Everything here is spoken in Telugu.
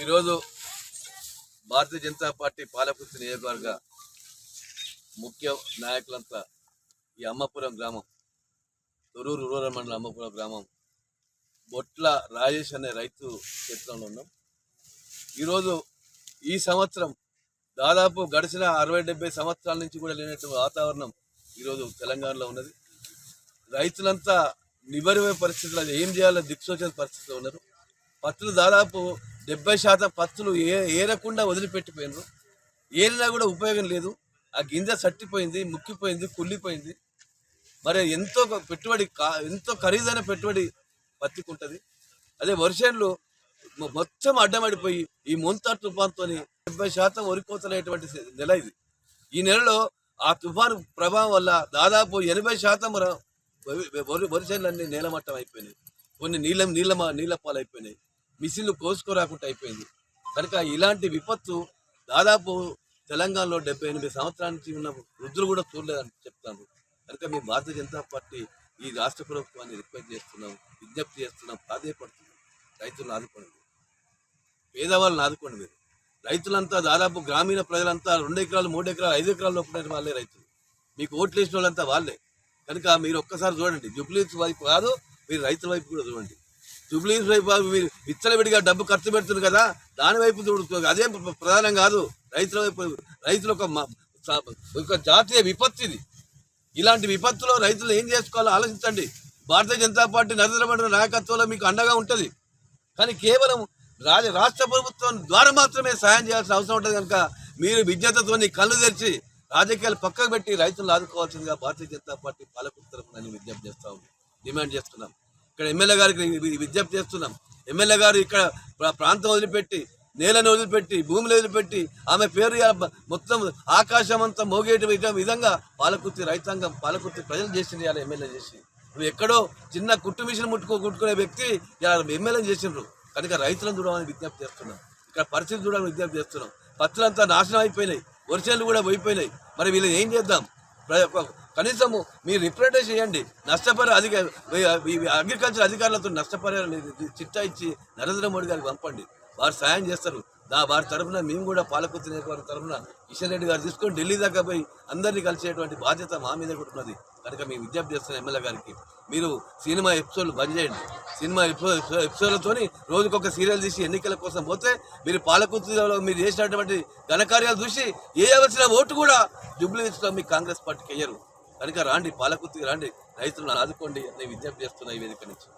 ఈరోజు భారతీయ జనతా పార్టీ పాలకుర్తి నియోజకవర్గ ముఖ్య నాయకులంతా ఈ అమ్మపురం గ్రామం తొరూరు రూరల్ మండలం అమ్మపురం గ్రామం బొట్ల రాజేష్ అనే రైతు క్షేత్రంలో ఉన్నాం. ఈరోజు ఈ సంవత్సరం దాదాపు గడిచిన అరవై డెబ్బై సంవత్సరాల నుంచి కూడా లేనటువంటి వాతావరణం ఈరోజు తెలంగాణలో ఉన్నది. రైతులంతా నిబరమైన పరిస్థితులు ఏం చేయాలో దిక్సోచన పరిస్థితిలో ఉన్నారు. పత్తులు దాదాపు డెబ్బై శాతం పత్తులు ఏ ఏరకుండా వదిలిపెట్టిపోయినారు. ఏరినా కూడా ఉపయోగం లేదు. ఆ గింజ సట్టిపోయింది ముక్కిపోయింది కుళ్ళిపోయింది. మరి ఎంతో పెట్టుబడి కా- ఎంతో ఖరీదైన పెట్టుబడి పత్తికి ఉంటుంది అదే వర్షంలో మొత్తం అడ్డమడిపోయి ఈ మొంత తుఫాన్తో డెబ్బై శాతం వరికోతలైనటువంటి నెల ఇది. ఈ నెలలో ఆ తుఫాను ప్రభావం వల్ల దాదాపు ఎనభై శాతం వరి- వరిసేలన్నీ నీలమట్టం అయిపోయినాయి. కొన్ని నీళ్ళ నీళ్ళ నీళ్ళ పాలైపోయినాయి అయిపోయినాయి మిషన్లు కోసుకోరాకుండా అయిపోయింది. కనుక ఇలాంటి విపత్తు దాదాపు తెలంగాణలో డెబ్బై ఎనిమిది సంవత్సరాల నుంచి ఉన్న వృద్ధులు కూడా చూడలేదని చెప్తాను. కనుక మేము భారతీయ జనతా పార్టీ ఈ రాష్ట్ర ప్రభుత్వాన్ని రిక్వెస్ట్ చేస్తున్నాం విజ్ఞప్తి చేస్తున్నాం ప్రాధాయపడుతున్నాం. రైతులను ఆదుకోండి. పేదవాళ్ళని ఆదుకోండి మీరు. రైతులంతా దాదాపు గ్రామీణ ప్రజలంతా రెండు ఎకరాలు మూడు ఎకరాలు ఐదు ఎకరాలు లోపల వాళ్ళే రైతులు. మీకు ఓట్లు వేసిన వాళ్ళంతా వాళ్ళే. కనుక మీరు ఒక్కసారి చూడండి. జుబ్లీస్ వైపు కాదు మీరు రైతుల వైపు కూడా చూడండి. జుబ్లీస్ వైపు మీరు విచ్చలవిడిగా డబ్బు ఖర్చు పెడుతుంది కదా దాని వైపు చూడు అదే ప్రధానం కాదు. రైతుల వైపు రైతుల ఒక ఒక జాతీయ విపత్తు ఇది. ఇలాంటి విపత్తులో రైతులు ఏం చేసుకోవాలో ఆలోచించండి. భారతీయ జనతా పార్టీ నరేంద్ర మోడీ నాయకత్వంలో మీకు అండగా ఉంటుంది. కానీ కేవలం రాజ రాష్ట్ర ప్రభుత్వం ద్వారా మాత్రమే సాయం చేయాల్సిన అవసరం ఉంటుంది కనుక మీరు విజ్ఞతతో కళ్ళు తెరిచి రాజకీయాలు పక్కకు పెట్టి రైతులను ఆదుకోవాల్సిందిగా భారతీయ జనతా పార్టీ పాలకుల తరఫున విజ్ఞప్తి చేస్తా ఉంది డిమాండ్ చేస్తున్నాం ఇక్కడ ఎమ్మెల్యే గారికి విజ్ఞప్తి చేస్తున్నాం. ఎమ్మెల్యే గారు ఇక్కడ ప్రాంతం వదిలిపెట్టి నేలను వదిలిపెట్టి భూమిని వదిలిపెట్టి ఆమె పేరు మొత్తం ఆకాశం అంతా మోగేటి విధంగా పాలకుర్తి రైతాంగం పాలకుర్తి ప్రజలు చేసింది ఇలా ఎమ్మెల్యే చేసి. నువ్వు ఎక్కడో చిన్న కుట్టు మిషన్ ముట్టుకో కుట్టుకునే వ్యక్తి ఇలా ఎమ్మెల్యే చేసిండ్రు. కనుక రైతులను చూడమని విజ్ఞప్తి చేస్తున్నాం. ఇక్కడ పరిస్థితి చూడమని విజ్ఞప్తి చేస్తున్నాం. పత్తులంతా నాశనం అయిపోయినాయి. వర్షాలు కూడా పోయిపోయినాయి. మరి వీళ్ళని ఏం చేద్దాం? కనీసము మీరు రిప్రజెంటేషన్ చేయండి. నష్టపరి అధిక అగ్రికల్చర్ అధికారులతో నష్టపరిహారం చిట్టా ఇచ్చి నరేంద్ర మోడీ గారికి పంపండి. వారు సాయం చేస్తారు. దా వారి తరఫున మేము కూడా పాలకుర్తి నియోజకవర్గం తరఫున కిషన్ రెడ్డి గారు తీసుకొని ఢిల్లీ దాకా పోయి అందరినీ కలిసేటువంటి బాధ్యత మా మీద కూడా ఉన్నది. కనుక మేము విజ్ఞప్తి చేస్తున్నాం ఎమ్మెల్యే గారికి మీరు సినిమా ఎపిసోడ్లు బంద్ చేయండి. సినిమా ఎపిసోడ్ ఎపిసోడ్లతోని రోజుకొక సీరియల్ తీసి ఎన్నికల కోసం పోతే మీరు పాలకుర్తిలో మీరు చేసినటువంటి ఘనకార్యాలు చూసి ఏ వచ్చిన ఓటు కూడా జుబ్లీస్లో మీ కాంగ్రెస్ పార్టీకి వేయరు కనుక రాండి పాలకుర్తికి రాండి రైతులను ఆదుకోండి అనే విజ్ఞప్తి చేస్తున్నా ఈ వేదిక నుంచి.